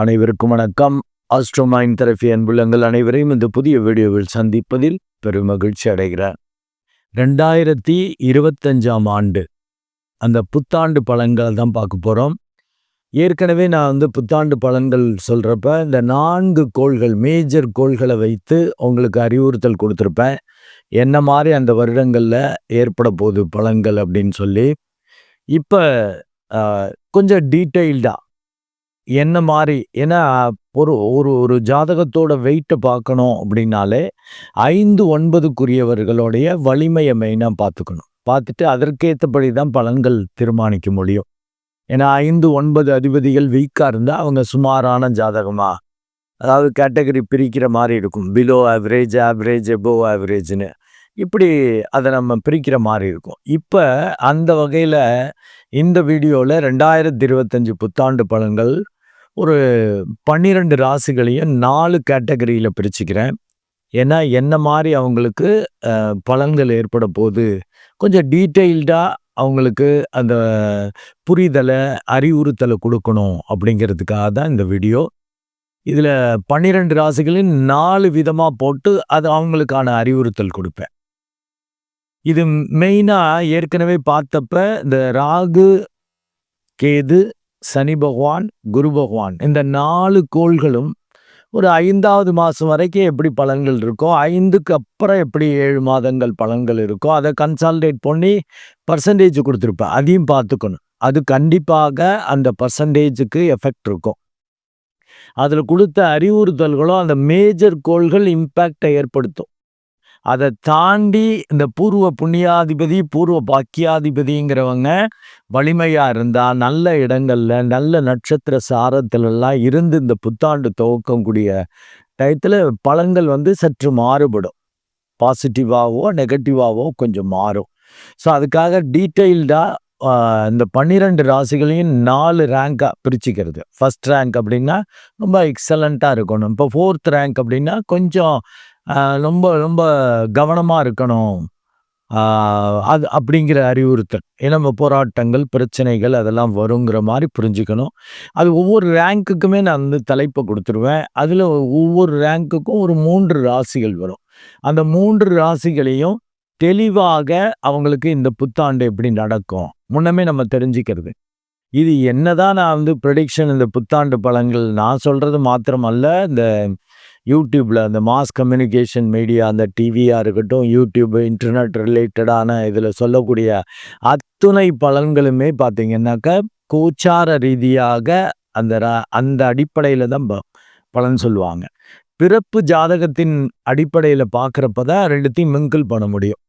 அனைவருக்கும் வணக்கம். ஆஸ்ட்ரோமைன் தெரபி அன்புள்ளங்கள் அனைவரையும் இந்த புதிய வீடியோவில் சந்திப்பதில் பெரும் மகிழ்ச்சி அடைகிறேன். ரெண்டாயிரத்தி இருபத்தஞ்சாம் ஆண்டு. அந்த புத்தாண்டு பலன்களை தான் பார்க்க போகிறோம் ஏற்கனவே நான் வந்து புத்தாண்டு பலன்கள் சொல்கிறப்ப இந்த நான்கு கோள்கள் மேஜர் கோள்களை வைத்து உங்களுக்கு அறிவுறுத்தல் கொடுத்துருப்பேன். என்ன மாதிரி அந்த வருடங்களில் ஏற்பட போகுது பலன்கள் அப்படின்னு சொல்லி. இப்போ கொஞ்சம் டீட்டெயில்டாக என்ன மாதிரி ஏன்னா ஒரு ஒரு ஒரு ஜாதகத்தோட வெயிட்டை பார்க்கணும் அப்படின்னாலே ஐந்து ஒன்பதுக்குரியவர்களுடைய வலிமையை மெயினாக பார்த்துக்கணும். பார்த்துட்டு அதற்கேற்றபடி தான் பலன்கள் தீர்மானிக்க முடியும். ஏன்னா ஐந்து ஒன்பது அதிபதிகள் வீக்காக இருந்தால் அவங்க சுமாரான ஜாதகமாக அதாவது கேட்டகரி பிரிக்கிற மாதிரி இருக்கும். பிலோ ஆவரேஜ் ஆவரேஜ் எபோ ஆவரேஜ்னு இப்படி அதை நம்ம பிரிக்கிற மாதிரி இருக்கும். இப்போ அந்த வகையில் இந்த வீடியோவில் ரெண்டாயிரத்தி இருபத்தஞ்சி புத்தாண்டு பலன்கள் ஒரு பன்னிரெண்டு ராசிகளையும் நாலு கேட்டகரியில் பிரிச்சுக்கிறேன். ஏன்னா என்ன மாதிரி அவங்களுக்கு பலன்கள் ஏற்பட போது கொஞ்சம் டீட்டெயில்டாக அவங்களுக்கு அந்த புரிதலை அறிவுறுத்தலை கொடுக்கணும் அப்படிங்கிறதுக்காக தான் இந்த வீடியோ. இதில் பன்னிரெண்டு ராசிகளின் நாலு விதமாக போட்டு அது அவங்களுக்கான அறிவுறுத்தல் கொடுப்பேன். இது மெயினாக ஏற்கனவே பார்த்தப்ப இந்த ராகு கேது சனி பகவான் குரு பகவான். இந்த நாலு கோள்களும் ஒரு ஐந்தாவது மாதம் வரைக்கும் எப்படி பலன்கள் இருக்கோ ஐந்துக்கு அப்புறம் எப்படி ஏழு மாதங்கள் பலன்கள் இருக்கோ அதை கன்சால்டேட் பண்ணி பர்சன்டேஜ் கொடுத்துருப்பேன். அதையும் பார்த்துக்கணும். அது கண்டிப்பாக அந்த பர்சன்டேஜுக்கு எஃபெக்ட் இருக்கும். அதில் கொடுத்த அறிவுறுத்தல்களும் அந்த மேஜர் கோள்கள் இம்பேக்டை ஏற்படுத்தும். அதை தாண்டி இந்த பூர்வ புண்ணியாதிபதி பூர்வ பாக்கியாதிபதிங்கிறவங்க வலிமையாக இருந்தால் நல்ல இடங்களில் நல்ல நட்சத்திர சாரத்திலெல்லாம் இருந்து இந்த புத்தாண்டு துவக்கக்கூடிய டயத்தில் பலன்கள் வந்து சற்று மாறுபடும். பாசிட்டிவாகவோ நெகட்டிவாகவோ கொஞ்சம் மாறும். ஸோ அதுக்காக டீட்டெயில்டாக இந்த பன்னிரெண்டு ராசிகளையும் நாலு ரேங்காக பிரிச்சுக்கிறது. ஃபஸ்ட் ரேங்க் அப்படின்னா ரொம்ப எக்ஸலண்ட்டாக இருக்கணும். இப்போ ஃபோர்த் ரேங்க் அப்படின்னா கொஞ்சம் ரொம்ப ரொம்ப கவனமாக இருக்கணும். அது அப்படிங்கிற அறிவுறுத்தல். ஏன்னா நம்ம போராட்டங்கள் பிரச்சனைகள் அதெல்லாம் வருங்கிற மாதிரி புரிஞ்சுக்கணும். அது ஒவ்வொரு ரேங்க்குக்குமே நான் வந்து தலைப்பை கொடுத்துருவேன். அதில் ஒவ்வொரு ரேங்க்குக்கும் ஒரு மூன்று ராசிகள் வரும். அந்த மூன்று ராசிகளையும் தெளிவாக அவங்களுக்கு இந்த புத்தாண்டு எப்படி நடக்கும் முன்னமே நம்ம தெரிஞ்சுக்கிறது. இது என்னதான் நான் வந்து ப்ரெடிக்ஷன் இந்த புத்தாண்டு பழங்கள் நான் சொல்கிறது மாத்திரம் அல்ல இந்த யூடியூப்பில் அந்த மாஸ் கம்யூனிகேஷன் மீடியா அந்த டிவியாக இருக்கட்டும் யூடியூப் இன்டர்நெட் ரிலேட்டடான இதில் சொல்லக்கூடிய அத்துணை பலன்களுமே பார்த்திங்கன்னாக்கா கோச்சார ரீதியாக அந்த அந்த அடிப்படையில் தான் பலன் சொல்லுவாங்க. பிறப்பு ஜாதகத்தின் அடிப்படையில் பார்க்குறப்ப தான் ரெண்டுத்தையும் மிங்கிள் பண்ண முடியும்.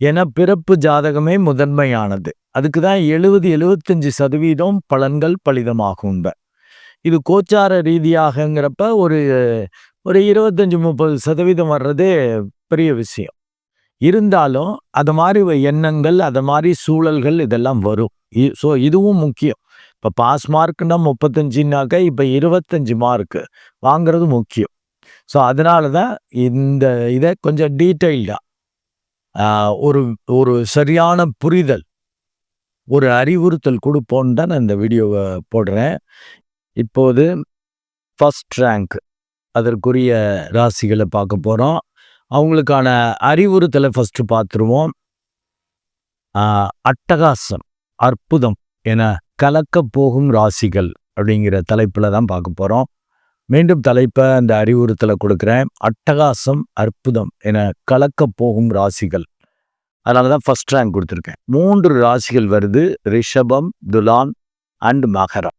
ஏன்னா பிறப்பு ஜாதகமே முதன்மையானது. அதுக்கு தான் எழுபது எழுபத்தஞ்சு சதவீதம் பலன்கள் பலிதமாகும் இது கோச்சார ரீதியாகங்கிறப்ப ஒரு ஒரு இருபத்தஞ்சி முப்பது சதவீதம் வர்றதே பெரிய விஷயம். இருந்தாலும் அது மாதிரி எண்ணங்கள் அது மாதிரி சூழல்கள் இதெல்லாம் வரும். ஸோ இதுவும் முக்கியம். இப்போ பாஸ் மார்க்குன்னா முப்பத்தஞ்சுனாக்கா இப்போ இருபத்தஞ்சி மார்க்கு வாங்கிறது முக்கியம். ஸோ அதனால தான் இந்த இதை கொஞ்சம் டீட்டெயில்டாக ஒரு ஒரு சரியான புரிதல் ஒரு அறிவுறுத்தல் கொடுப்போன்னு தான் நான் இந்த வீடியோவை போடுறேன். இப்போது ஃபஸ்ட் ரேங்க் அதற்குரிய ராசிகளை பார்க்க போகிறோம் அவங்களுக்கான அறிவுறுத்தலை ஃபஸ்ட்டு பார்த்துருவோம். அட்டகாசம் அற்புதம் என கலக்க போகும் ராசிகள் அப்படிங்கிற தலைப்பில் தான் பார்க்க போகிறோம் மீண்டும் தலைப்பை அந்த அறிவுறுத்தலை கொடுக்குறேன். அட்டகாசம் அற்புதம் என கலக்க போகும் ராசிகள். அதனால தான் ஃபஸ்ட் ரேங்க் கொடுத்துருக்கேன். மூன்று ராசிகள் வருது. ரிஷபம் துலான் அண்ட் மகரம்.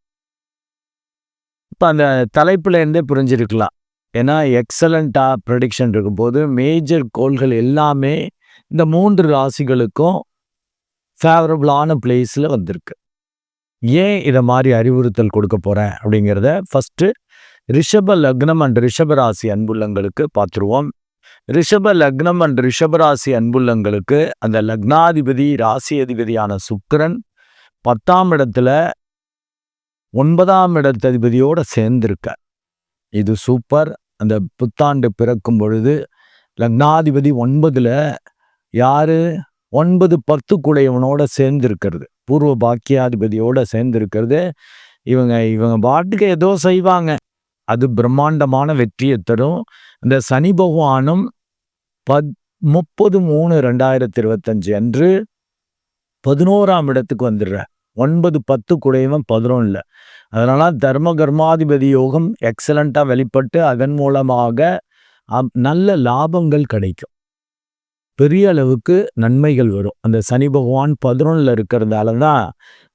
இப்போ அந்த தலைப்புலேருந்தே புரிஞ்சிருக்கலாம். ஏன்னா எக்ஸலண்ட்டாக ப்ரடிக்ஷன் இருக்கும்போது மேஜர் கோள்கள் எல்லாமே இந்த மூன்று ராசிகளுக்கும் ஃபேவரபுளான பிளேஸில் வந்திருக்கு. ஏன் இதை மாதிரி அறிவுறுத்தல் கொடுக்க போகிறேன் அப்படிங்கிறத ஃபஸ்ட்டு ரிஷப லக்னம் அண்ட் ரிஷபராசி அன்புள்ளங்களுக்கு பார்த்துருவோம். ரிஷப லக்னம் அண்ட் ரிஷபராசி அன்புள்ளங்களுக்கு அந்த லக்னாதிபதி ராசி அதிபதியான சுக்கரன் பத்தாம் இடத்துல ஒன்பதாம் இடத்ததிபதியோடு சேர்ந்திருக்க இது சூப்பர். அந்த புத்தாண்டு பிறக்கும் பொழுது லக்னாதிபதி ஒன்பதில் யார்? ஒன்பது பத்து கூடையவனோட சேர்ந்திருக்கிறது. பூர்வ பாக்கியாதிபதியோட சேர்ந்திருக்கிறது. இவங்க இவங்க பாட்டுக்கு ஏதோ செய்வாங்க. அது பிரம்மாண்டமான வெற்றியை தரும். இந்த சனி பகவானும் பத் முப்பது மூணு ரெண்டாயிரத்தி இருபத்தஞ்சு அன்று பதினோராம் இடத்துக்கு வந்துடுற ஒன்பது பத்து குடையவன் பதினொன்றில் அதனால் தர்ம கர்மாதிபதி யோகம் எக்ஸலண்ட்டாக வெளிப்பட்டு அதன் மூலமாக நல்ல லாபங்கள் கிடைக்கும். பெரிய அளவுக்கு நன்மைகள் வரும். அந்த சனி பகவான் பதினொன்றில் இருக்கிறதால தான்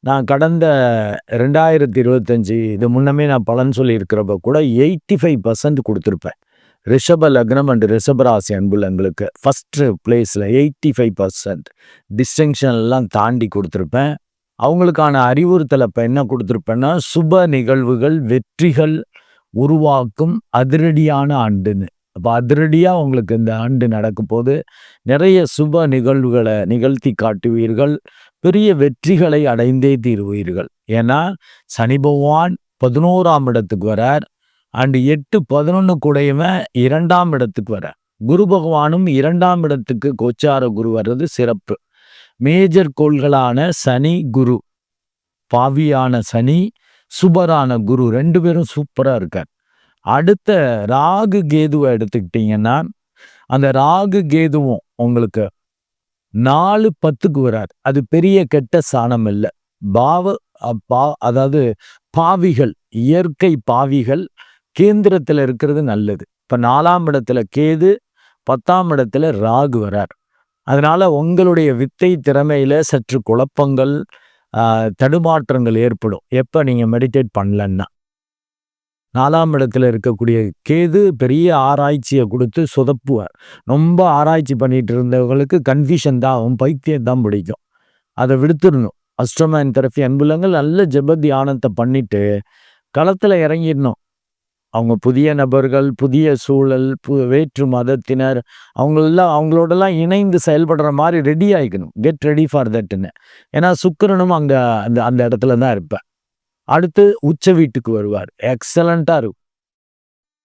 நான் கடந்த ரெண்டாயிரத்தி இருபத்தஞ்சி இது முன்னமே நான் பலன் சொல்லியிருக்கிறப்ப கூட எயிட்டி ஃபைவ் பர்சன்ட் கொடுத்துருப்பேன். ரிஷப லக்னம் அண்ட் ரிஷபராசி அன்புலங்களுக்கு ஃபஸ்ட்டு பிளேஸில் எயிட்டி ஃபைவ் பர்சன்ட். டிஸ்டிங்ஷன்லாம் தாண்டி கொடுத்துருப்பேன். அவங்களுக்கான அறிவுறுத்தலை இப்போ என்ன கொடுத்துருப்பேன்னா சுப நிகழ்வுகள் வெற்றிகள் உருவாக்கும் அதிரடியான ஆண்டுன்னு. அப்போ அதிரடியாக உங்களுக்கு இந்த ஆண்டு நடக்கும்போது நிறைய சுப நிகழ்வுகளை நிகழ்த்தி காட்டுவீர்கள். பெரிய வெற்றிகளை அடைந்தே தீருவீர்கள். ஏன்னா சனி பகவான் பதினோராம் இடத்துக்கு வரார். அண்டு எட்டு பதினொன்று கூடையவன் இரண்டாம் இடத்துக்கு வர குரு பகவானும் இரண்டாம் இடத்துக்கு கோச்சார குரு வர்றது சிறப்பு. மேஜர் கோள்களான சனி குரு. பாவியான சனி சுபரான குரு. ரெண்டு பேரும் சூப்பராக இருக்கார். அடுத்த ராகு கேதுவை எடுத்துக்கிட்டிங்கன்னா அந்த ராகு கேதுவும் உங்களுக்கு நாலு பத்துக்கு வரார். அது பெரிய கெட்ட சாணம் இல்லை. பாவ பா அதாவது பாவிகள் இயற்கை பாவிகள் கேந்திரத்தில் இருக்கிறது நல்லது. இப்போ நாலாம் இடத்துல கேது பத்தாம் இடத்துல ராகு வரார். அதனால் உங்களுடைய வித்தை திறமையில் சற்று குழப்பங்கள் தடுமாற்றங்கள் ஏற்படும். எப்போ நீங்கள் மெடிடேட் பண்ணலன்னா. நாலாம் இடத்துல இருக்கக்கூடிய கேது பெரிய ஆராய்ச்சியை கொடுத்து சொதப்புவார். ரொம்ப ஆராய்ச்சி பண்ணிட்டு இருந்தவங்களுக்கு கன்ஃபியூஷன் தான் அவன் பைத்தியம் தான் பிடிக்கும். அதை விடுத்துடணும். அஸ்ட்ரமேன் தெரப்பி அன்புலங்கள் நல்ல ஜப தியானத்தை பண்ணிவிட்டு களத்தில் இறங்கிடணும். அவங்க புதிய நபர்கள் புதிய சூழல் பு வேற்று மதத்தினர் அவங்களெல்லாம் அவங்களோடலாம் இணைந்து செயல்படுற மாதிரி ரெடி ஆகிக்கணும் கெட் ரெடி ஃபார் தட்னு ஏன்னா சுக்கரனும் அங்கே அந்த அந்த இடத்துல தான் இருப்பேன் அடுத்து உச்ச வீட்டுக்கு வருவார். எக்ஸலண்ட்டாக இருக்கும்.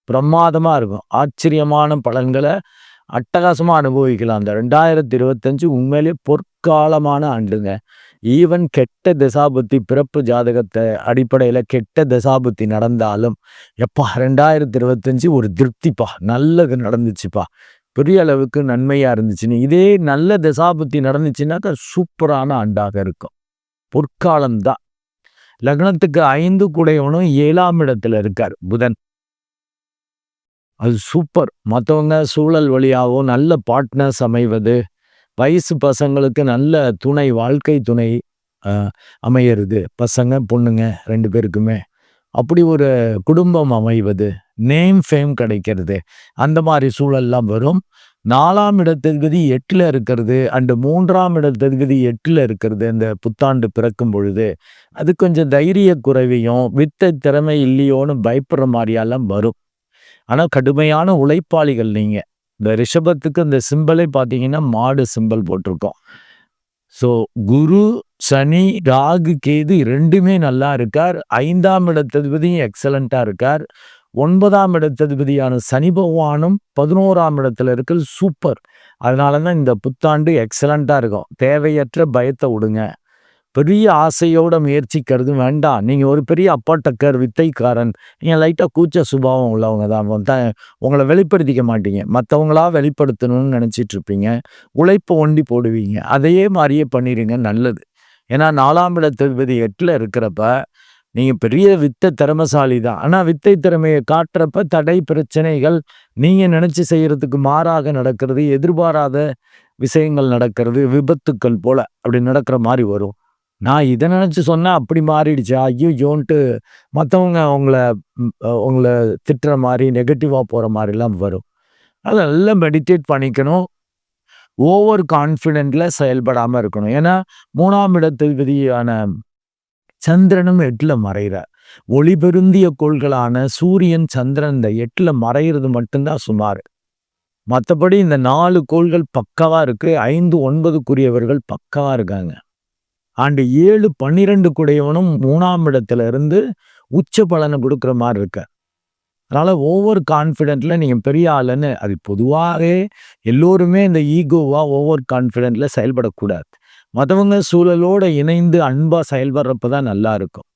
பிரமாதமாக இருக்கும். ஆச்சரியமான பலன்களை அட்டகாசமாக அனுபவிக்கலாம். அந்த ரெண்டாயிரத்தி இருபத்தஞ்சு உண்மையிலே பொற்காலமான ஆண்டுங்க. ஈவன் கெட்ட தசாபுத்தி பிறப்பு ஜாதகத்தை அடிப்படையில் கெட்ட தசாபுத்தி நடந்தாலும் எப்பா ரெண்டாயிரத்தி இருபத்தஞ்சி ஒரு திருப்திப்பா நல்லது நடந்துச்சுப்பா. பெரிய அளவுக்கு நன்மையாக இருந்துச்சுன்னு. இதே நல்ல தசாபுத்தி நடந்துச்சுன்னாக்கா சூப்பரான ஆண்டாக இருக்கும். பொற்காலம்தான். லக்னத்துக்கு ஐந்து கூடையவனும் ஏழாம் இடத்துல இருக்கார் புதன். அது சூப்பர். மற்றவங்க சூழல் வழியாகவும் நல்ல பார்ட்னர்ஸ் அமைவது வயசு பசங்களுக்கு நல்ல துணை வாழ்க்கை துணை அமையிறது. பசங்க பொண்ணுங்க ரெண்டு பேருக்குமே. அப்படி ஒரு குடும்பம் அமைவது நேம் ஃபேம் கிடைக்கிறது. அந்த மாதிரி சூழல்லாம் வரும். நாலாம் இடத்தகுதி எட்டில் இருக்கிறது அண்டு மூன்றாம் இடத்தகுதி எட்டில் இருக்கிறது. இந்த புத்தாண்டு பிறக்கும் பொழுது அது கொஞ்சம் தைரிய குறைவையும் வித்த திறமை இல்லையோன்னு பயப்படுற மாதிரியெல்லாம் வரும். ஆனால் கடுமையான உழைப்பாளிகள் நீங்கள் இந்த ரிஷபத்துக்கு இந்த சிம்பிளே பார்த்தீங்கன்னா மாடு சிம்பிள் போட்டிருக்கோம். ஸோ குரு சனி ராகு கேது ரெண்டுமே நல்லா இருக்கார். ஐந்தாம் இடத்ததிபதியும் எக்ஸலண்ட்டாக இருக்கார். ஒன்பதாம் இடத்ததிபதியான சனி பகவானும் பதினோராம் இடத்துல இருக்கிறது சூப்பர் அதனால தான் இந்த புத்தாண்டு எக்ஸலண்ட்டாக இருக்கும். தேவையற்ற பயத்தை விடுங்க. பெரிய ஆசையோட முயற்சிக்கிறது வேண்டாம். நீங்கள் ஒரு பெரிய அப்பாட்டக்கர் வித்தைக்காரன் நீங்கள் லைட்டாக கூச்ச சுபாவம் உள்ளவங்க தான். உங்களை வெளிப்படுத்திக்க மாட்டீங்க. மற்றவங்களா வெளிப்படுத்தணும்னு நினச்சிட்டு இருப்பீங்க. உழைப்பை ஒண்டி போடுவீங்க. அதையே மாதிரியே பண்ணிடுங்க நல்லது. ஏன்னா நாலாம் இடத்ததிபதி எட்டில் இருக்கிறப்ப நீங்கள் பெரிய வித்த திறமசாலி தான். ஆனால் வித்தை திறமையை காட்டுறப்ப தடை பிரச்சனைகள் நீங்கள் நினச்சி செய்கிறதுக்கு மாறாக நடக்கிறது எதிர்பாராத விஷயங்கள் நடக்கிறது விபத்துக்கள் போல் அப்படி நடக்கிற மாதிரி வரும். நான் இதை நினச்சி சொன்னேன் அப்படி மாறிடுச்சு. ஐயோன்ட்டு மற்றவங்க அவங்கள உங்களை திட்டுற மாதிரி நெகட்டிவாக போகிற மாதிரிலாம் வரும். அதை நல்லா மெடிடேட் பண்ணிக்கணும். ஓவர் கான்ஃபிடென்ட்ல செயல்படாமல் இருக்கணும். ஏன்னா மூணாம் இடத்திபதியான சந்திரனும் எட்டில் மறைகிறார் ஒளி பெருந்திய கோள்களான சூரியன் சந்திரன் இந்த எட்டில் மறைகிறது மட்டும்தான் சுமார். மற்றபடி இந்த நாலு கோள்கள் பக்கவாக இருக்குது ஐந்து ஒன்பதுக்குரியவர்கள் பக்கவாக இருக்காங்க. ஆண்டு ஏழு பன்னிரெண்டு குடையவனும் மூணாம் இடத்துல இருந்து உச்ச பலனை கொடுக்குற மாதிரி இருக்க அதனால் ஓவர் கான்ஃபிடென்ட்ல நீங்கள் பெரிய ஆளுன்னு அது பொதுவாகவே எல்லோருமே இந்த ஈகோவாக ஓவர் கான்ஃபிடென்ட்ல செயல்படக்கூடாது. மற்றவங்க சூழலோடு இணைந்து அன்பாக செயல்படுறப்ப தான் நல்லா இருக்கும்.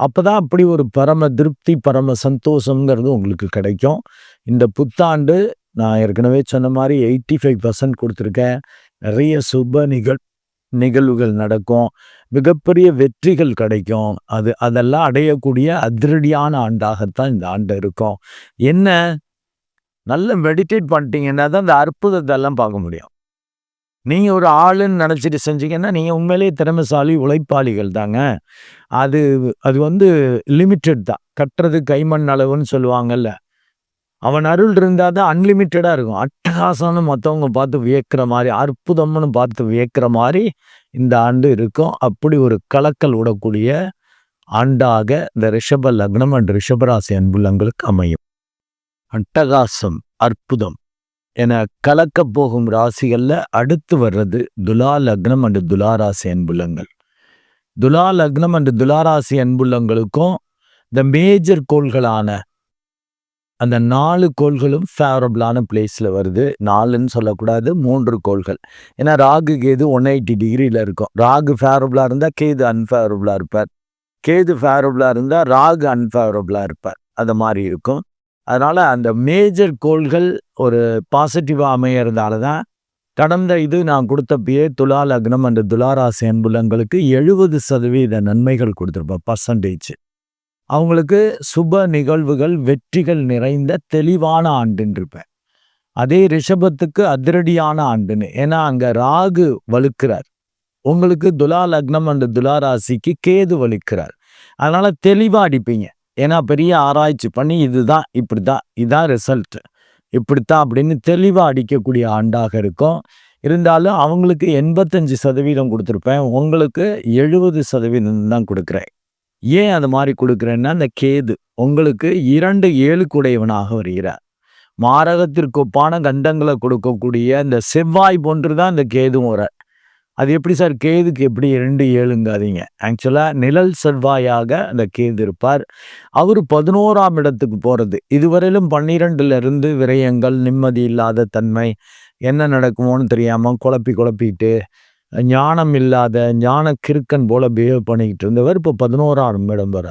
அப்போ தான் அப்படி ஒரு பரம திருப்தி பரம சந்தோஷங்கிறது உங்களுக்கு கிடைக்கும். இந்த புத்தாண்டு நான் ஏற்கனவே சொன்ன மாதிரி எயிட்டி ஃபைவ் பர்சன்ட் கொடுத்துருக்கேன். நிறைய சுப நிகழ் நிகழ்வுகள் நடக்கும். மிகப்பெரிய வெற்றிகள் கிடைக்கும். அது அதெல்லாம் அடையக்கூடிய அதிரடியான ஆண்டாகத்தான் இந்த ஆண்டு இருக்கும். என்ன? நல்ல மெடிடேட் பண்ணிட்டீங்கன்னா தான் இந்த அற்புதத்தை எல்லாம் பார்க்க முடியும். நீங்கள் ஒரு ஆளுன்னு நினச்சிட்டு செஞ்சீங்கன்னா நீங்கள் உண்மையிலேயே திறமைசாலி உழைப்பாளிகள் தாங்க. அது அது வந்து லிமிட்டெட் தான். கட்டுறது கைமண் அளவுன்னு சொல்லுவாங்கல்ல. அவன் அருள் இருந்தால் தான் அன்லிமிட்டடாக இருக்கும். அட்டகாசம்னு மற்றவங்க பார்த்து வியக்கிற மாதிரி அற்புதம்னு பார்த்து வியக்கிற மாதிரி இந்த ஆண்டு இருக்கும். அப்படி ஒரு கலக்கல் விடக்கூடிய ஆண்டாக இந்த ரிஷப லக்னம் அண்ட் ரிஷபராசி அன்புள்ளங்களுக்கு அமையும். அட்டகாசம் அற்புதம் என கலக்க போகும் ராசிகளில் அடுத்து வர்றது துலா லக்னம் அண்டு துலா ராசி அன்புள்ளங்கள். துலா லக்னம் அண்டு துலா ராசி அன்புள்ளங்களுக்கும் இந்த மேஜர் கோள்களான அந்த நாலு கோள்களும் ஃபேவரபிளான பிளேஸில் வருது. நாலுன்னு சொல்லக்கூடாது மூன்று கோள்கள். ஏன்னா ராகு கேது ஒன் எயிட்டி டிகிரியில் இருக்கும். ராகு ஃபேவரபிளாக இருந்தால் கேது அன்ஃபேவரபிளாக இருப்பார். கேது ஃபேவரபிளாக இருந்தால் ராகு அன்ஃபேவரபிளாக இருப்பார். அது மாதிரி இருக்கும். அதனால் அந்த மேஜர் கோள்கள் ஒரு பாசிட்டிவாக அமையறதால தான் கடந்த இது நான் கொடுத்தப்பயே துலா லக்னம் அந்த துலாராசி அன்புலங்களுக்கு எழுபது சதவீத நன்மைகள் கொடுத்துருப்பேன் பர்சன்டேஜ் அவங்களுக்கு சுப நிகழ்வுகள் வெற்றிகள் நிறைந்த தெளிவான ஆண்டுன்னு இருப்பேன் அதே ரிஷபத்துக்கு அதிரடியான ஆண்டுன்னு. ஏன்னா அங்கே ராகு வலுக்கிறார். உங்களுக்கு துலா லக்னம் அந்த துலாராசிக்கு கேது வலுக்கிறார். அதனால் தெளிவாக அடிப்பீங்க. ஏன்னா பெரிய ஆராய்ச்சி பண்ணி இதுதான் இப்படி தான் இதுதான் ரிசல்ட் இப்படித்தான் அப்படின்னு தெளிவாக அடிக்கக்கூடிய ஆண்டாக இருக்கும். இருந்தாலும் அவங்களுக்கு எண்பத்தஞ்சு சதவீதம் கொடுத்துருப்பேன். உங்களுக்கு எழுபது சதவீதம் தான் கொடுக்குறேன். ஏன் அது மாதிரி கொடுக்குறேன்னா அந்த கேது உங்களுக்கு இரண்டு ஏழுக்குடையவனாக வருகிறார். மாரகத்திற்கு ஒப்பான கண்டங்களை கொடுக்கக்கூடிய இந்த செவ்வாய் போன்று தான் இந்த கேது முறை அது எப்படி சார்? கேதுக்கு எப்படி ரெண்டு ஏழுங்காதீங்க. ஆக்சுவலாக நிழல் செவ்வாயாக அந்த கேது இருப்பார். அவர் பதினோராம் இடத்துக்கு போகிறது இதுவரையிலும் பன்னிரெண்டுலேருந்து விரயங்கள் நிம்மதி இல்லாத தன்மை என்ன நடக்குமோன்னு தெரியாமல் குழப்பி குழப்பிட்டு ஞானம் இல்லாத ஞான கிறுக்கன் போல பிஹேவ் பண்ணிக்கிட்டு இருந்தவர் இப்போ பதினோராம் இடம் வர.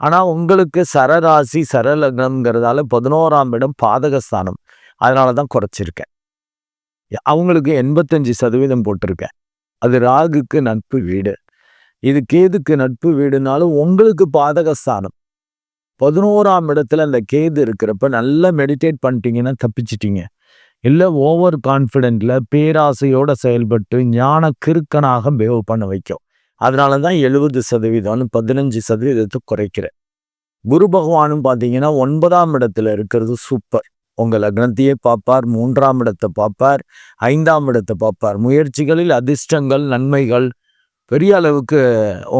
ஆனால் உங்களுக்கு சரராசி சரலக்னம்ங்கிறதால பதினோராம் இடம் பாதகஸ்தானம். அதனால தான் குறைச்சிருக்கேன் அவங்களுக்கு எண்பத்தஞ்சு சதவீதம் போட்டிருக்கேன். அது ராகுக்கு நட்பு வீடு. இது கேதுக்கு நட்பு வீடுனாலும் உங்களுக்கு பாதகஸ்தானம். பதினோராம் இடத்துல அந்த கேது இருக்கிறப்ப நல்லா மெடிடேட் பண்ணிட்டீங்கன்னா தப்பிச்சிட்டிங்க. இல்லை ஓவர் கான்ஃபிடென்ட்ல பேராசையோட செயல்பட்டு ஞான கிறுக்கனாக பேவ் பண்ண வைக்கும். அதனால தான் எழுபது சதவீதம்னு பதினஞ்சு சதவீதத்தை குறைக்கிறேன் குரு பகவானும் பார்த்தீங்கன்னா ஒன்பதாம் இடத்துல இருக்கிறது சூப்பர் உங்கள் லக்னத்தையே பார்ப்பார் மூன்றாம் இடத்தை பார்ப்பார் ஐந்தாம் இடத்தை பார்ப்பார். முயற்சிகளில் அதிர்ஷ்டங்கள் நன்மைகள் பெரிய அளவுக்கு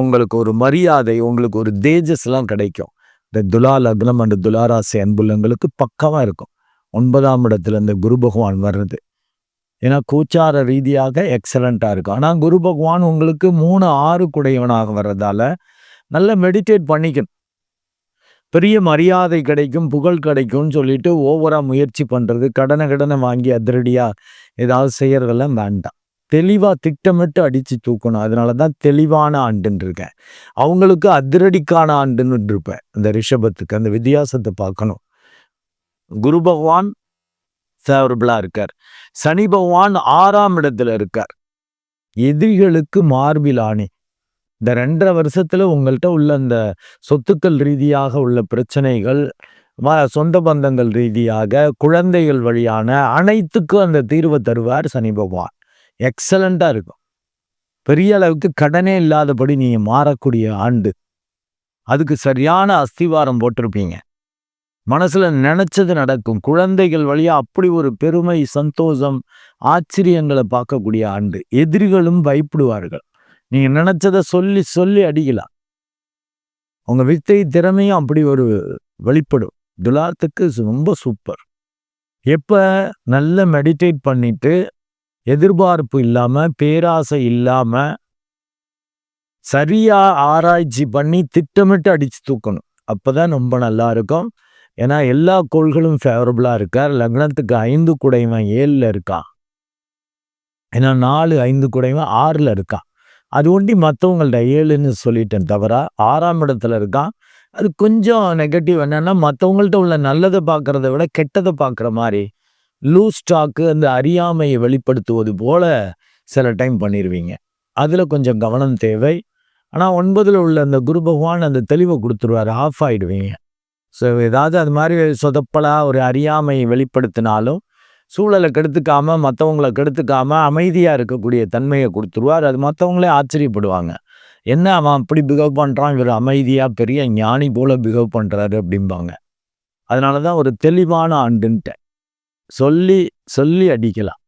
உங்களுக்கு ஒரு மரியாதை உங்களுக்கு ஒரு தேஜஸ்லாம் கிடைக்கும். இந்த துலா லக்னம் அண்ட் துலாராசி அன்புள்ளங்களுக்கு பக்கமாக இருக்கும். ஒன்பதாம் இடத்துல இந்த குரு பகவான் வர்றது. ஏன்னா கூச்சார ரீதியாக எக்ஸலண்ட்டாக இருக்கும் ஆனால் குரு பகவான் உங்களுக்கு மூணு ஆறு குடையவனாக வர்றதால நல்லா மெடிடேட் பண்ணிக்கணும். பெரிய மரியாதை கிடைக்கும் புகழ் கிடைக்கும்னு சொல்லிட்டு ஓவராக முயற்சி பண்ணுறது கடனை கடனை வாங்கி அதிரடியாக ஏதாவது செய்யறதெல்லாம் வேண்டாம். தெளிவாக திட்டமிட்டு அடித்து தூக்கணும். அதனால தான் தெளிவான ஆண்டுன்னு இருக்கேன். அவங்களுக்கு அதிரடிக்கான ஆண்டுன்னு இருப்பேன். அந்த ரிஷபத்துக்கு அந்த வித்தியாசத்தை பார்க்கணும். குரு பகவான் ஃபேவரபிளாக இருக்கார். சனி பகவான் ஆறாம் இடத்துல இருக்கார். எதிரிகளுக்கு மார்பில் இந்த ரெண்டரை வருஷத்துல உங்கள்கிட்ட உள்ள அந்த சொத்துக்கள் ரீதியாக உள்ள பிரச்சனைகள் சொந்த பந்தங்கள் ரீதியாக குழந்தைகள் வழியான அனைத்துக்கும் அந்த தீர்வை தருவார் சனி பகவான். எக்ஸலண்ட்டாக இருக்கும். பெரிய அளவுக்கு கடனே இல்லாதபடி நீங்கள் மாறக்கூடிய ஆண்டு. அதுக்கு சரியான அஸ்திவாரம் போட்டிருப்பீங்க. மனசுல நினைச்சது நடக்கும். குழந்தைகள் வழியா அப்படி ஒரு பெருமை சந்தோஷம் ஆச்சரியங்களை பார்க்கக்கூடிய ஆண்டு. எதிரிகளும் பயப்படுவார்கள். நீங்க நினச்சதை சொல்லி சொல்லி அடிக்கலாம். உங்க வித்தை திறமையும் அப்படி ஒரு வெளிப்படும். துலாத்துக்கு ரொம்ப சூப்பர் எப்ப நல்ல மெடிடேட் பண்ணிட்டு எதிர்பார்ப்பு இல்லாம பேராசை இல்லாம சரியா ஆராய்ச்சி பண்ணி திட்டமிட்டு அடிச்சு தூக்கணும். அப்பதான் ரொம்ப நல்லா இருக்கும். ஏன்னா எல்லா கோள்களும் ஃபேவரபுளாக இருக்கார். லக்னத்துக்கு ஐந்து குடைவன் ஏழில் இருக்கான் ஏன்னா நாலு ஐந்து குடைவன் ஆறில் இருக்கான் அது ஒண்டி மற்றவங்கள்ட்ட ஏழுன்னு சொல்லிட்டேன் தவிர ஆறாம் இடத்துல இருக்கான் அது கொஞ்சம் நெகட்டிவ் என்னென்னா மற்றவங்கள்ட்ட உள்ள நல்லதை பார்க்குறத விட கெட்டதை பார்க்குற மாதிரி. லூஸ் ஸ்டாக்கு அந்த அறியாமையை வெளிப்படுத்துவது போல் சில டைம் பண்ணிடுவீங்க அதில் கொஞ்சம் கவனம் தேவை. ஆனால் ஒன்பதில் உள்ள அந்த குரு பகவான் அந்த தெளிவை கொடுத்துருவார். ஆஃப் ஆகிடுவீங்க ஸோ ஏதாவது அது மாதிரி சொதப்பலாக ஒரு அறியாமையை வெளிப்படுத்தினாலும் சூழலை கெடுத்துக்காமல் மற்றவங்கள கெடுத்துக்காமல் அமைதியாக இருக்கக்கூடிய தன்மையை கொடுத்துருவார். அது மற்றவங்களே ஆச்சரியப்படுவாங்க. என்ன அவன் அப்படி பிகவ் பண்ணுறான் இவர் அமைதியாக பெரிய ஞானி போல் பிகவ் பண்ணுறாரு அப்படிம்பாங்க. அதனால தான் ஒரு தெளிவான ஆண்டுன்ட்டேன் சொல்லி சொல்லி அடிக்கலாம்.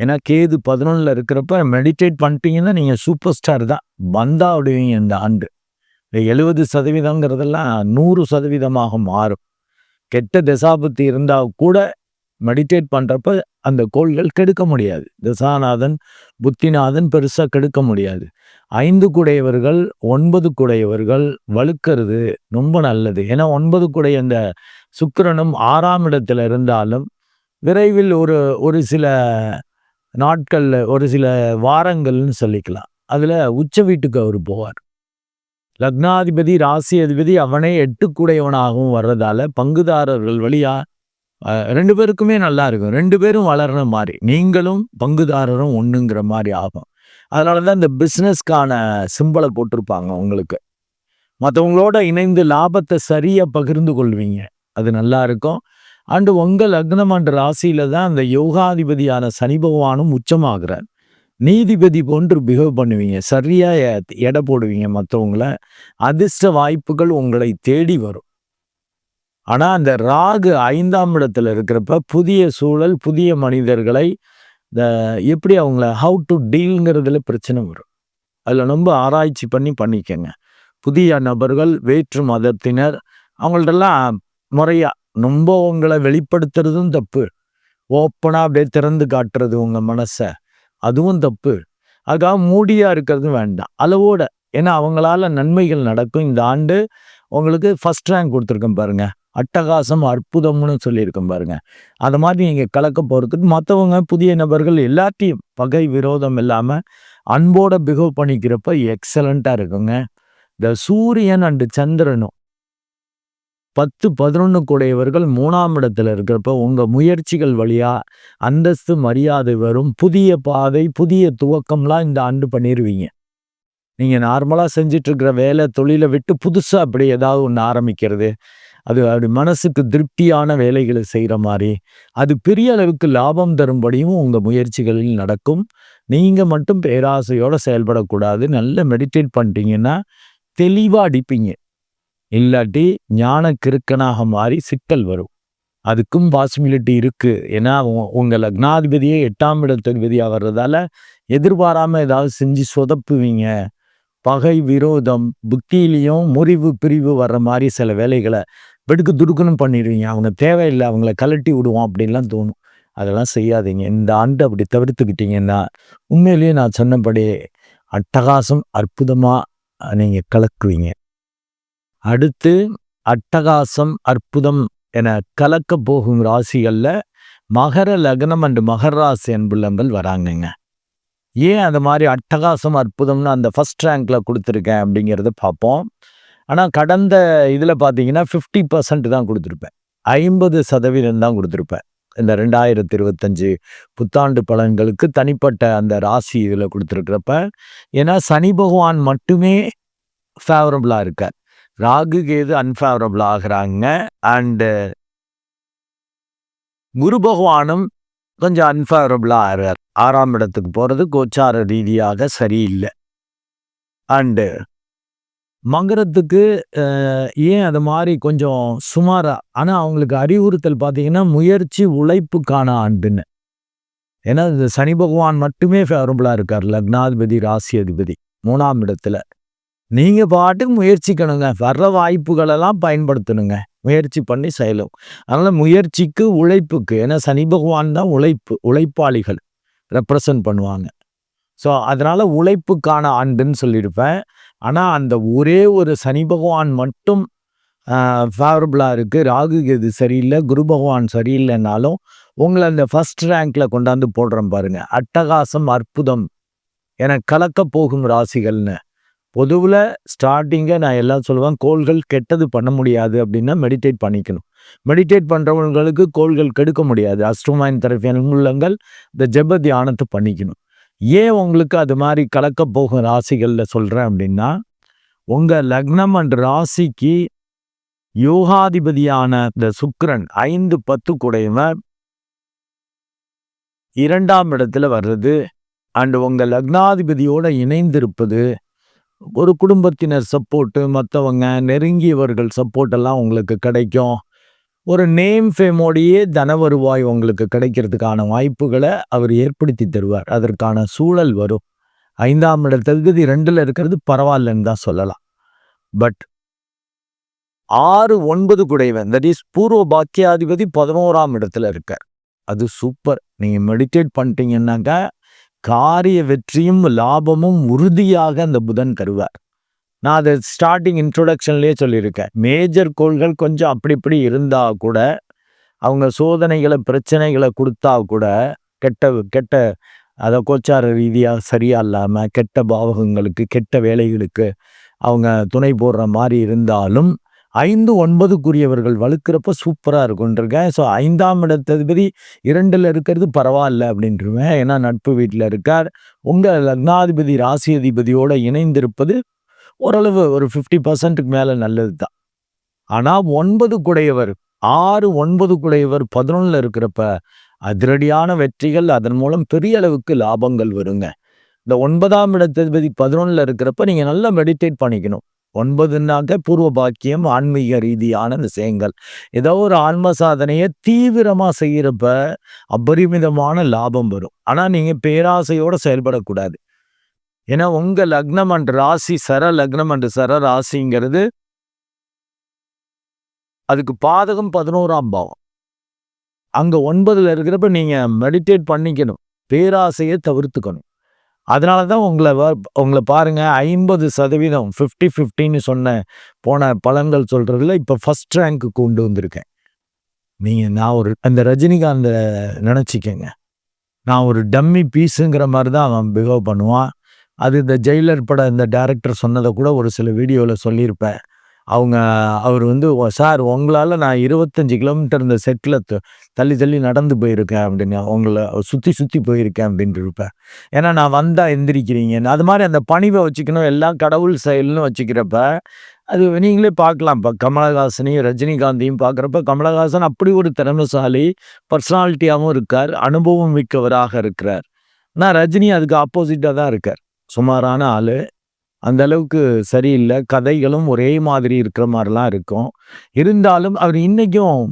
ஏன்னா கேது பதினொன்றில் இருக்கிறப்ப மெடிடேட் பண்ணிட்டீங்கன்னா நீங்கள் சூப்பர் ஸ்டார் தான். வந்தா விடுவீங்க இந்த ஆண்டு. எழுபது சதவீதங்கிறதெல்லாம் நூறு சதவீதமாக மாறும். கெட்ட தசாபத்தி இருந்தால் கூட மெடிடேட் பண்ணுறப்ப அந்த கோள்கள் கெடுக்க முடியாது. தசாநாதன் புத்திநாதன் பெருசாக கெடுக்க முடியாது. ஐந்து குடையவர்கள் ஒன்பது குடையவர்கள் வலுக்கிறது ரொம்ப நல்லது. ஏன்னா ஒன்பது குடைய அந்த சுக்கிரனும் ஆறாம் இடத்துல இருந்தாலும் விரைவில் ஒரு ஒரு சில நாட்களில் ஒரு சில வாரங்கள்னு சொல்லிக்கலாம். அதில் உச்ச வீட்டுக்கு அவர் போவார். லக்னாதிபதி ராசி அதிபதி அவனே எட்டுக்குடையவனாகவும் வர்றதால பங்குதாரர்கள் வழியா ரெண்டு பேருக்குமே நல்லா இருக்கும். ரெண்டு பேரும் வளர்ற மாதிரி. நீங்களும் பங்குதாரரும் ஒன்றுங்கிற மாதிரி ஆகும். அதனால தான் இந்த பிஸ்னஸ்க்கான சிம்பலை போட்டிருப்பாங்க உங்களுக்கு. மற்றவங்களோட இணைந்து லாபத்தை சரியாக பகிர்ந்து கொள்வீங்க. அது நல்லா இருக்கும். அண்டு உங்கள் லக்னம் அண்ட் ராசியில தான் அந்த யோகாதிபதியான சனி பகவானும் உச்சமாகிறார். நீதிபதி போன்று பிஹேவ் பண்ணுவீங்க. சரியாக எடை போடுவீங்க மற்றவங்கள அதிர்ஷ்ட வாய்ப்புகள் உங்களை தேடி வரும். ஆனால் அந்த ராகு ஐந்தாம் இடத்துல இருக்கிறப்ப புதிய சூழல் புதிய மனிதர்களை இந்த எப்படி அவங்கள ஹவு டு டீல்ங்கிறதுல பிரச்சனை வரும். அதில் ரொம்ப ஆராய்ச்சி பண்ணி பண்ணிக்கங்க. புதிய நபர்கள் வேற்று மதத்தினர் அவங்கள்ட்டெல்லாம் முறையாக ரொம்ப உங்களை வெளிப்படுத்துறதும் தப்பு. ஓப்பனாக அப்படியே திறந்து காட்டுறது உங்கள் மனசை. அதுவும் தப்பு. அதுக்காக மூடியாக இருக்கிறது வேண்டாம். அளவோட. ஏன்னா அவங்களால நன்மைகள் நடக்கும். இந்த ஆண்டு உங்களுக்கு ஃபஸ்ட் ரேங்க் கொடுத்துருக்கேன் பாருங்க. அட்டகாசம் அற்புதம்னு சொல்லியிருக்கேன் பாருங்க. அந்த மாதிரி நீங்கள் கலக்க போகிறதுக்கு மற்றவங்க புதிய நபர்கள் எல்லாத்தையும் பகை விரோதம் இல்லாமல் அன்போட பிகவ் பண்ணிக்கிறப்ப எக்ஸலண்ட்டாக இருக்குங்க. இந்த சூரியன் அண்டு சந்திரனும் பத்து பதினொன்று கூடையவர்கள் மூணாம் இடத்துல இருக்கிறப்ப உங்கள் முயற்சிகள் வழியாக அந்தஸ்து மரியாதை வரும். புதிய பாதை புதிய துவக்கம்லாம் இந்த ஆண்டு பண்ணிடுவீங்க நீங்கள் நார்மலாக செஞ்சிட்ருக்கிற வேலை தொழிலை விட்டு புதுசாக அப்படி ஏதாவது ஒன்று ஆரம்பிக்கிறது. அது அப்படி மனசுக்கு திருப்தியான வேலைகளை செய்கிற மாதிரி. அது பெரிய அளவுக்கு லாபம் தரும்படியும் உங்கள் முயற்சிகளில் நடக்கும். நீங்கள் மட்டும் பேராசையோடு செயல்படக்கூடாது. நல்ல மெடிடேட் பண்ணிட்டீங்கன்னா தெளிவாக அடிப்பீங்க. இல்லாட்டி ஞான கிறுக்கனாக மாறி சிக்கல் வரும். அதுக்கும் பாசிபிலிட்டி இருக்கு. ஏன்னா உ- உங்க லக்னாதிபதியே எட்டாம் இடத்ததிபதியாக வர்றதால எதிர்பாராம ஏதாவது செஞ்சு சொதப்புவீங்க. பகை விரோதம் புத்தியிலையும் முறிவு பிரிவு வர்ற மாதிரி சில வேலைகளை வெடுக்கு துடுக்குன்னு பண்ணிடுவீங்க. அவங்க தேவையில்லை அவங்கள கலட்டி விடுவோம் அப்படின்லாம் தோணும். அதெல்லாம் செய்யாதீங்க. இந்த ஆண்டு அப்படி தவிர்த்துக்கிட்டீங்கன்னா உண்மையிலேயே நான் சொன்னபடி அட்டகாசம் அற்புதமாக நீங்கள் கலக்குவீங்க. அடுத்து அட்டகாசம் அற்புதம் என கலக்க போகும் ராசிகளில் மகர லக்னம் அண்டு மகர ராசி அன்புள்ளங்கள் வராங்கங்க. ஏன் அந்த மாதிரி அட்டகாசம் அற்புதம்னு அந்த ஃபர்ஸ்ட் ரேங்கில் கொடுத்துருக்கேன் அப்படிங்கிறத பார்ப்போம். ஆனால் கடந்த இதில் பார்த்தீங்கன்னா ஃபிஃப்டி பர்சன்ட் தான் கொடுத்துருப்பேன். ஐம்பது சதவீதம் தான் கொடுத்துருப்பேன். இந்த ரெண்டாயிரத்தி இருபத்தஞ்சு புத்தாண்டு பலன்களுக்கு தனிப்பட்ட அந்த ராசி இதில் கொடுத்துருக்குறப்ப. ஏன்னா சனி பகவான் மட்டுமே ஃபேவரபுளாக இருக்கார். ராகு கேது அன்ஃபேவரபிள் ஆகுறாங்க. அண்டு குரு பகவானும் கொஞ்சம் அன்ஃபேவரபிளாக ஆகிறார் ஆறாம் இடத்துக்கு போகிறது கோச்சார ரீதியாக சரியில்லை. அண்டு மகரத்துக்கு ஏன் அது மாதிரி கொஞ்சம் சுமாராக ஆனால் அவங்களுக்கு அறிவுறுத்தல் பார்த்தீங்கன்னா முயற்சி உழைப்புக்கான ஆண்டுன்னு. ஏன்னா இந்த சனி பகவான் மட்டுமே ஃபேவரபுளாக இருக்கார். லக்னாதிபதி ராசி அதிபதி மூணாம் இடத்துல. நீங்கள் பாட்டுக்கு முயற்சிக்கணுங்க. வர்ற வாய்ப்புகளெல்லாம் பயன்படுத்தணுங்க. முயற்சி பண்ணி செயலும். அதனால் முயற்சிக்கு உழைப்புக்கு ஏன்னா சனி பகவான் தான் உழைப்பு உழைப்பாளிகள். ரெப்ரசன்ட் பண்ணுவாங்க. ஸோ அதனால் உழைப்புக்கான ஆண்டுன்னு சொல்லியிருப்பேன். ஆனால் அந்த ஒரே ஒரு சனி பகவான் மட்டும் ஃபேவரபுளாக இருக்குது ராகு கேது சரியில்லை குரு பகவான் சரியில்லைனாலும் உங்களை அந்த ஃபர்ஸ்ட் ரேங்க்ல கொண்டாந்து போடுறேன் பாருங்கள் அட்டகாசம் அற்புதம். என கலக்க போகும் ராசிகள்னு. பொதுவில் ஸ்டார்டிங்கை நான் எல்லாம் சொல்லுவேன் கோள்கள் கெட்டது பண்ண முடியாது அப்படின்னா மெடிடேட் பண்ணிக்கணும். மெடிடேட் பண்ணுறவங்களுக்கு கோள்கள் கெடுக்க முடியாது. அஸ்ட்ரோமைன் தரப்பியான உள்ளங்கள் இந்த ஜெப தியானத்தை பண்ணிக்கணும். ஏன் உங்களுக்கு அது மாதிரி கலக்க போகும் ராசிகளில் சொல்கிறேன் அப்படின்னா உங்கள் லக்னம் அண்ட் ராசிக்கு யோகாதிபதியான இந்த சுக்கரன் ஐந்து பத்து கூடையவன் இரண்டாம் இடத்துல வர்றது அண்டு உங்கள் லக்னாதிபதியோடு இணைந்திருப்பது ஒரு குடும்பத்தினர் சப்போர்ட்டு மற்றவங்க நெருங்கியவர்கள் சப்போர்ட் எல்லாம் உங்களுக்கு கிடைக்கும். ஒரு நேம் ஃபேமோடையே தன வருவாய் உங்களுக்கு கிடைக்கிறதுக்கான வாய்ப்புகளை அவர் ஏற்படுத்தி தருவார். அதற்கான சூழல் வரும். ஐந்தாம் இடத்துக்கு ரெண்டில் இருக்கிறது பரவாயில்லன்னு தான் சொல்லலாம். பட் ஆறு ஒன்பது குடைவன் தட் இஸ் பூர்வ பாக்கியாதிபதி பதினோராம் இடத்துல இருக்கார். அது சூப்பர் நீங்கள் மெடிடேட் பண்ணிட்டீங்கன்னாக்கா காரிய வெற்றியும் லாபமும் உறுதியாக அந்த புதன் தருவார் நான் அதை ஸ்டார்டிங் இன்ட்ரொடக்ஷன்லேயே சொல்லியிருக்கேன். மேஜர் கோள்கள் கொஞ்சம் அப்படி இப்படி இருந்தால் கூட அவங்க சோதனைகளை பிரச்சனைகளை கொடுத்தா கூட கெட்ட கெட்ட அதை கோச்சார ரீதியாக சரியாக இல்லாமல் கெட்ட பாவகங்களுக்கு கெட்ட வேலைகளுக்கு அவங்க துணை போடுற மாதிரி இருந்தாலும் ஐந்து ஒன்பதுக்குரியவர்கள் வலுக்கிறப்ப சூப்பராக இருக்கும்ன்றிருக்கேன் ஸோ ஐந்தாம் இடத்ததிபதி இரண்டில் இருக்கிறது பரவாயில்ல அப்படின்ட்டுருவேன் ஏன்னா நட்பு வீட்டில் இருக்கார். உங்கள் லக்னாதிபதி ராசி அதிபதியோடு இணைந்திருப்பது ஓரளவு ஒரு ஃபிஃப்டி பர்சன்ட்டுக்கு மேலே நல்லது தான் ஆனால் ஒன்பது குடையவர் ஆறு ஒன்பது குடையவர் பதினொன்றில் இருக்கிறப்ப அதிரடியான வெற்றிகள் அதன் மூலம் பெரிய அளவுக்கு லாபங்கள் வருங்க. இந்த ஒன்பதாம் இடத்ததிபதி பதினொன்றில் இருக்கிறப்ப நீங்கள் நல்லா மெடிடேட் பண்ணிக்கணும். ஒன்பதுனாக்க பூர்வ பாக்கியம் ஆன்மீக ரீதியான விஷயங்கள். ஏதோ ஒரு ஆன்ம சாதனையை தீவிரமாக செய்கிறப்ப அபரிமிதமான லாபம் வரும். ஆனால் நீங்கள் பேராசையோடு செயல்படக்கூடாது. ஏன்னா உங்கள் லக்னம் அண்ட் ராசி சர லக்னம் அண்ட் சர ராசிங்கிறது அதுக்கு பாதகம் பதினோராம் பாவம். அங்கே ஒன்பதில் இருக்கிறப்ப நீங்கள் மெடிடேட் பண்ணிக்கணும். பேராசையை தவிர்த்துக்கணும். அதனால தான் உங்களை உங்களை பாருங்கள் ஐம்பது சதவீதம் ஃபிஃப்டி ஃபிஃப்டின்னு சொன்ன போன பலன்கள் சொல்கிறதுல இப்போ ஃபஸ்ட் ரேங்க்கு கொண்டு வந்திருக்கேன். நீங்கள் நான் ஒரு அந்த ரஜினிகாந்தை நினச்சிக்கங்க. நான் ஒரு டம்மி பீஸுங்கிற மாதிரி தான் அவன் பிஹேவ் பண்ணுவான். அது இந்த ஜெயிலர் பட இந்த டேரக்டர் சொன்னதை கூட ஒரு சில வீடியோவில் சொல்லியிருப்பேன். அவங்க அவர் வந்து சார் உங்களால் நான் இருபத்தஞ்சி கிலோமீட்டர் இந்த செட்டில் தள்ளி தள்ளி நடந்து போயிருக்கேன் அப்படின்னு அவங்கள சுற்றி சுற்றி போயிருக்கேன் அப்படின்ட்டு இருப்பேன் ஏன்னா நான் வந்தால் எந்திரிக்கிறீங்க. அது மாதிரி அந்த பணிவை வச்சுக்கணும் எல்லாம் கடவுள் செயல்னு வச்சுக்கிறப்ப அது நீங்களே பார்க்கலாம். இப்போ கமலஹாசனையும் ரஜினிகாந்தையும் பார்க்குறப்ப கமலஹாசன் அப்படி ஒரு திறமைசாலி பர்சனாலிட்டியாகவும் இருக்கார் அனுபவம் மிக்கவராக இருக்கிறார். நான் ரஜினி அதுக்கு ஆப்போசிட்டாக தான் இருக்கார். சுமாரான ஆள். அந்த அளவுக்கு சரியில்லை. கதைகளும் ஒரே மாதிரி இருக்கிற மாதிரிலாம் இருக்கும். இருந்தாலும் அவர் இன்றைக்கும்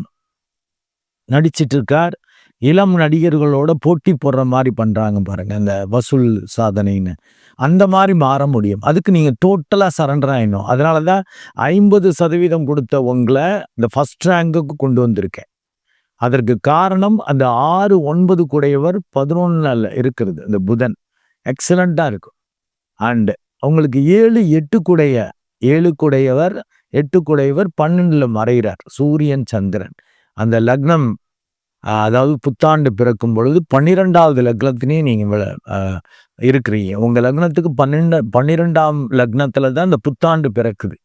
நடிச்சிட்டு இருக்கார் இளம் நடிகர்களோட போட்டி போடுற மாதிரி பண்ணுறாங்க பாருங்கள் இந்த வசூல் சாதனைன்னு. அந்த மாதிரி மாற முடியும். அதுக்கு நீங்கள் டோட்டலாக சரண்டர் ஆகிடணும் அதனால தான் ஐம்பது சதவீதம் கொடுத்த உங்களை இந்த ஃபஸ்ட் ரேங்குக்கு கொண்டு வந்திருக்கேன். அதற்கு காரணம் அந்த ஆறு ஒன்பது குடையவர் பதினொன்றில் இருக்கிறது இந்த புதன். எக்ஸலண்ட்டாக இருக்கும். அண்டு அவங்களுக்கு ஏழு எட்டு குடைய ஏழு குடையவர் எட்டு குடையவர் பன்னெண்டுல மறைகிறார் சூரியன் சந்திரன். அந்த லக்னம் அதாவது புத்தாண்டு பிறக்கும் பொழுது பன்னிரெண்டாவது லக்னத்தினே நீங்கள் இருக்கிறீங்க. உங்கள் லக்னத்துக்கு பன்னெண்டு பன்னிரெண்டாம் லக்னத்தில் தான் இந்த புத்தாண்டு பிறக்குது.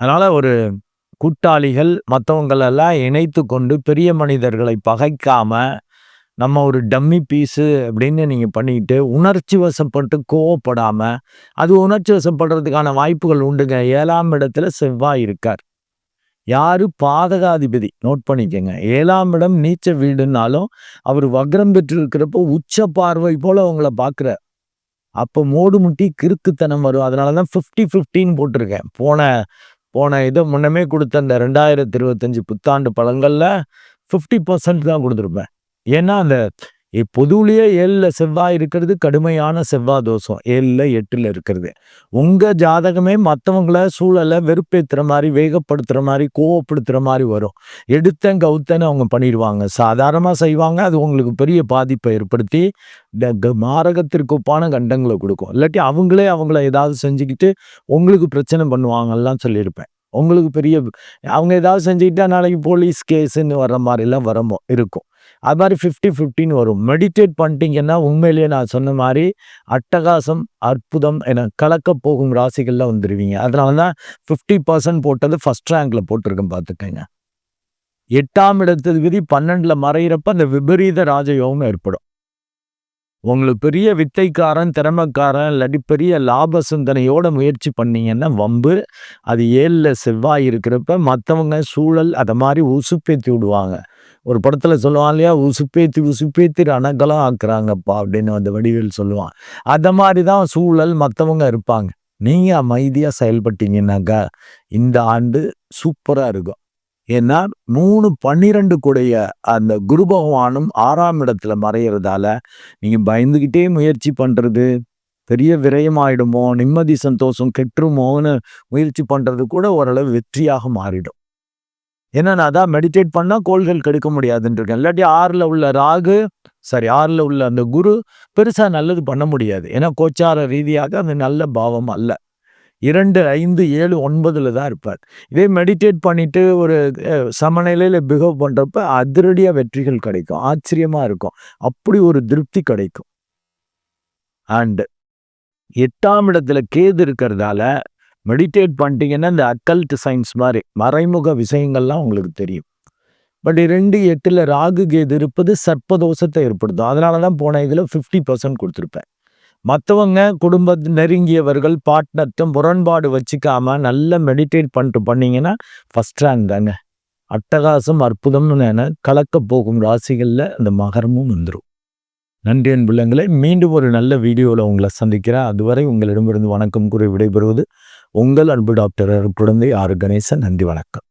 அதனால் ஒரு கூட்டாளிகள் மற்றவங்களெல்லாம் இணைத்து கொண்டு பெரிய மனிதர்களை பகைக்காமல் நம்ம ஒரு டம்மி பீஸு அப்படின்னு நீங்கள் பண்ணிக்கிட்டு உணர்ச்சி வசப்பட்டு கோவப்படாமல் அது உணர்ச்சி வசப்படுறதுக்கான வாய்ப்புகள் உண்டுங்க. ஏழாம் இடத்துல செவ்வாய் இருக்கார். யார்? பாதகாதிபதி. நோட் பண்ணிக்கோங்க. ஏழாம் இடம் நீச்ச வீடுனாலும் அவர் வக்ரம் பெற்று இருக்கிறப்போ உச்ச பார்வை போல் அவங்கள பார்க்குற அப்போ மூடு முட்டி கிறுக்குத்தனம் வரும். அதனால தான் ஃபிஃப்டி ஃபிஃப்டின்னு போட்டிருக்கேன். போன போன இதை முன்னமே கொடுத்த அந்த ரெண்டாயிரத்தி இருபத்தஞ்சி புத்தாண்டு பழங்களில் ஃபிஃப்டி பர்சன்ட் தான் கொடுத்துருப்பேன். ஏன்னா அந்த பொதுவிலேயே ஏழில் செவ்வாய் இருக்கிறது கடுமையான செவ்வாய் தோஷம். ஏழில் எட்டில் இருக்கிறது. உங்கள் ஜாதகமே மற்றவங்கள சூழலை வெறுப்பேற்றுற மாதிரி வேகப்படுத்துகிற மாதிரி கோவப்படுத்துகிற மாதிரி வரும். எடுத்தன் கவுத்தன்னு அவங்க பண்ணிடுவாங்க. சாதாரணமாக செய்வாங்க. அது உங்களுக்கு பெரிய பாதிப்பை ஏற்படுத்தி மாரகத்திற்கு ஒப்பான கண்டங்களை கொடுக்கும். இல்லாட்டி அவங்களே அவங்கள ஏதாவது செஞ்சுக்கிட்டு உங்களுக்கு பிரச்சனை பண்ணுவாங்கலாம் சொல்லியிருப்பேன். உங்களுக்கு பெரிய அவங்க ஏதாவது செஞ்சுக்கிட்டா நாளைக்கு போலீஸ் கேஸுன்னு வர்ற மாதிரிலாம் வரமோ இருக்கும். அது மாதிரி ஃபிஃப்டி ஃபிஃப்டின்னு வரும். மெடிடேட் பண்ணிட்டீங்கன்னா உண்மையிலேயே நான் சொன்ன மாதிரி அட்டகாசம் அற்புதம் என கலக்க போகும் ராசிகளில் வந்துடுவீங்க அதனால தான் ஃபிஃப்டி பர்சன்ட் போட்டது ஃபஸ்ட் ரேங்கில் போட்டிருக்கேன் பார்த்துக்கங்க எட்டாம் இடத்து விதி பன்னெண்டில் மறையிறப்ப அந்த விபரீத ராஜயோகம் ஏற்படும். உங்களுக்கு பெரிய வித்தைக்காரன் திறமைக்காரன் இல்லாட்டி பெரிய லாப சிந்தனையோட முயற்சி பண்ணீங்கன்னா வம்பு. அது ஏழில் செவ்வாய் இருக்கிறப்ப மற்றவங்க சூழல் அதை மாதிரி உசுப்பேத்தி விடுவாங்க. ஒரு படத்தில் சொல்லுவான் இல்லையா உசுப்பேத்தி உசுப்பேத்தி ரணகலம் ஆக்குறாங்கப்பா அப்படின்னு அந்த வடிவில் சொல்லுவான். அதை மாதிரி தான் சூழல் மற்றவங்க இருப்பாங்க. நீங்கள் அமைதியாக செயல்பட்டீங்கன்னாக்கா இந்த ஆண்டு சூப்பராக இருக்கும். ஏன்னா மூணு பன்னிரெண்டு கூடைய அந்த குரு பகவானும் ஆறாம் இடத்துல மறையிறதால நீங்கள் பயந்துக்கிட்டே முயற்சி பண்ணுறது பெரிய விரயமாயிடுமோ நிம்மதி சந்தோஷம் கெட்டுருமோன்னு முயற்சி பண்ணுறது கூட ஓரளவு வெற்றியாக மாறிடும். ஏன்னா நான் அதான் மெடிடேட் பண்ணால் கோள்கள் கெடுக்க முடியாதுன்னு இருக்கேன். இல்லாட்டி ஆறில் உள்ள ராகு சரி ஆறில் உள்ள அந்த குரு பெருசாக நல்லது பண்ண முடியாது. ஏன்னா கோச்சார ரீதியாக அது நல்ல பாவம் அல்ல. இரண்டு ஐந்து ஏழு ஒன்பதில் தான் இருப்பார். இதே மெடிடேட் பண்ணிட்டு ஒரு சமநிலையில் பிஹேவ் பண்ணுறப்ப அதிரடியாக வெற்றிகள் கிடைக்கும். ஆச்சரியமாக இருக்கும். அப்படி ஒரு திருப்தி கிடைக்கும். அண்டு எட்டாம் இடத்துல கேது இருக்கிறதால மெடிடேட் பண்ணிட்டீங்கன்னா இந்த அக்கல்ட் சயின்ஸ் மாதிரி மறைமுக விஷயங்கள்லாம் உங்களுக்கு தெரியும். பட் ரெண்டு எட்டில் ராகு கேது இருப்பது சர்ப்பதோஷத்தை ஏற்படுத்தும். அதனால தான் போன இதில் ஃபிஃப்டி பர்சன்ட் கொடுத்துருப்பேன். மற்றவங்க குடும்ப நெருங்கியவர்கள் பார்ட்னர்கிட்ட முரண்பாடு வச்சுக்காமல் நல்லா மெடிடேட் பண்ணிட்டு பண்ணிங்கன்னா ஃபஸ்ட் ரேங்க் தாங்க. அட்டகாசம் அற்புதம்னு என கலக்க போகும் ராசிகளில் அந்த மகரமும் வந்துடும் நன்றி அன்புள்ளங்களை மீண்டும் ஒரு நல்ல வீடியோவில் உங்களை சந்திக்கிறேன். அதுவரை உங்களிடமிருந்து வணக்கம் கூறி விடைபெறுவது உங்கள் அன்பு டாக்டர் குழந்தை ஆறு கணேசன். நன்றி வணக்கம்.